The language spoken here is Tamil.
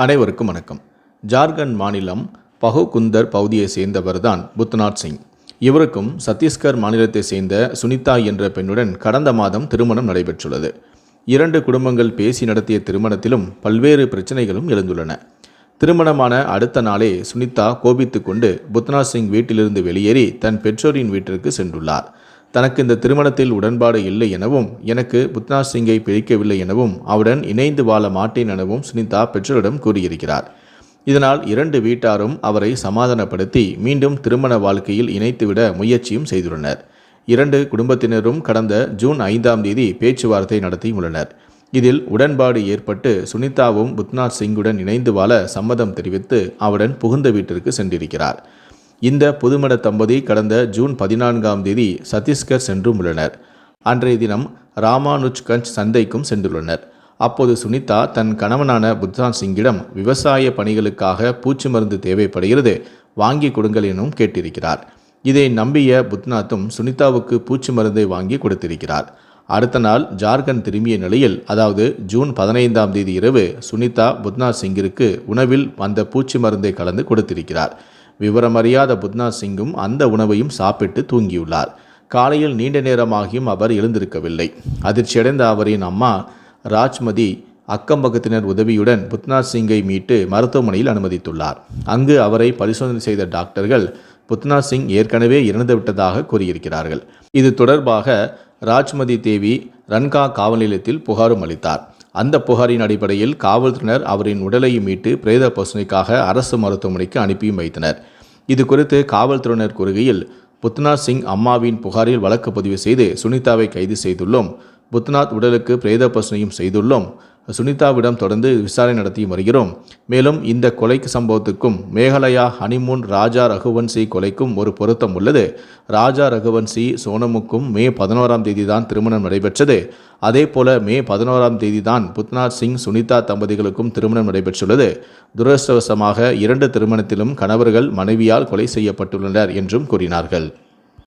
அனைவருக்கும் வணக்கம். ஜார்க்கண்ட் மாநிலம் பகுகுந்தர் பகுதியை சேர்ந்தவர்தான் புத்நாத் சிங். இவருக்கும் சத்தீஸ்கர் மாநிலத்தை சேர்ந்த சுனிதா என்ற பெண்ணுடன் கடந்த மாதம் திருமணம் நடைபெற்றுள்ளது. இரண்டு குடும்பங்கள் பேசி நடத்திய திருமணத்திலும் பல்வேறு பிரச்சனைகளும் எழுந்துள்ளன. திருமணமான அடுத்த நாளே சுனிதா கோபித்துக்கொண்டு புத்நாத் சிங் வீட்டிலிருந்து வெளியேறி தன் பெற்றோரின் வீட்டிற்கு சென்றுள்ளார். தனக்கு இந்த திருமணத்தில் உடன்பாடு இல்லை எனவும் எனக்கு புத்நாத் சிங்கை பிரிக்கவில்லை எனவும் அவருடன் இணைந்து வாழ மாட்டேன் எனவும் சுனிதா பெற்றோரிடம் கூறியிருக்கிறார். இதனால் இரண்டு வீட்டாரும் அவரை சமாதானப்படுத்தி மீண்டும் திருமண வாழ்க்கையில் இணைத்துவிட முயற்சியும் செய்துள்ளனர். இரண்டு குடும்பத்தினரும் கடந்த ஜூன் ஐந்தாம் தேதி பேச்சுவார்த்தை நடத்தியுள்ளனர் இதில் உடன்பாடு ஏற்பட்டு சுனிதாவும் புத்நாத் சிங்குடன் இணைந்து வாழ சம்மதம் தெரிவித்து அவருடன் புகுந்த வீட்டிற்கு சென்றிருக்கிறார். இந்த புதுமண தம்பதி கடந்த ஜூன் பதினான்காம் தேதி சத்தீஸ்கர் சென்றும் உள்ளனர். அன்றைய தினம் ராமானுஜ்கஞ்ச் சந்தைக்கும் சென்றுள்ளனர். அப்போது சுனிதா தன் கணவனான புத்தான் சிங்கிடம் விவசாய பணிகளுக்காக பூச்சி மருந்து தேவைப்படுகிறது வாங்கி கொடுங்கள் எனவும் கேட்டிருக்கிறார். இதை நம்பிய புத்நாத்தும் சுனிதாவுக்கு பூச்சி மருந்தை வாங்கி கொடுத்திருக்கிறார். அடுத்த நாள் ஜார்க்கண்ட் திரும்பிய நிலையில் அதாவது ஜூன் பதினைந்தாம் தேதி இரவு சுனிதா புத்நாத் சிங்கிற்கு உணவில் அந்த பூச்சி மருந்தை கலந்து கொடுத்திருக்கிறார். விவரமறியாத புத்னா சிங்கும் அந்த உணவையும் சாப்பிட்டு தூங்கியுள்ளார். காலையில் நீண்ட நேரமாகியும் அவர் எழுந்திருக்கவில்லை. அதிர்ச்சியடைந்த அவரின் அம்மா ராஜ்மதி அக்கம்பக்கத்தினர் உதவியுடன் புத்னா சிங்கை மீட்டு மருத்துவமனையில் அனுமதித்துள்ளார். அங்கு அவரை பரிசோதனை செய்த டாக்டர்கள் புத்னா சிங் ஏற்கனவே இறந்துவிட்டதாக கூறியிருக்கிறார்கள். இது தொடர்பாக ராஜ்மதி தேவி ரன்கா காவல் நிலையத்தில் புகாரும் அளித்தார். அந்த புகாரின் அடிப்படையில் காவல்துறையினர் அவரின் உடலை மீட்டு பிரேத பசுனைக்காக அரசு மருத்துவமனைக்கு அனுப்பியும் வைத்தனர். இது குறித்து காவல்துறையினர் கூறுகையில் புத்நாத் சிங் அம்மாவின் புகாரில் வழக்கு பதிவு செய்து சுனிதாவை கைது செய்துள்ளோம். புத்நாத் உடலுக்கு பிரேத பசுனையும் செய்துள்ளோம். சுனிதாவிடம் தொடர்ந்து விசாரணை நடத்தி வருகிறோம். மேலும் இந்த கொலை சம்பவத்துக்கும் மேகாலயா ஹனிமூன் ராஜா ரகுவன்சி கொலைக்கும் ஒரு பொருத்தம் உள்ளது. ராஜா ரகுவன்சி சோனமுக்கும் மே பதினோராம் தேதி தான் திருமணம் நடைபெற்றது. அதே போல மே பதினோராம் தேதி தான் புத்நாத் சிங் சுனிதா தம்பதிகளுக்கும் திருமணம் நடைபெற்றுள்ளது. துரதிருஷ்டவசமாக இரண்டு திருமணத்திலும் கணவர்கள் மனைவியால் கொலை செய்யப்பட்டுள்ளனர் என்றும் கூறினார்கள்.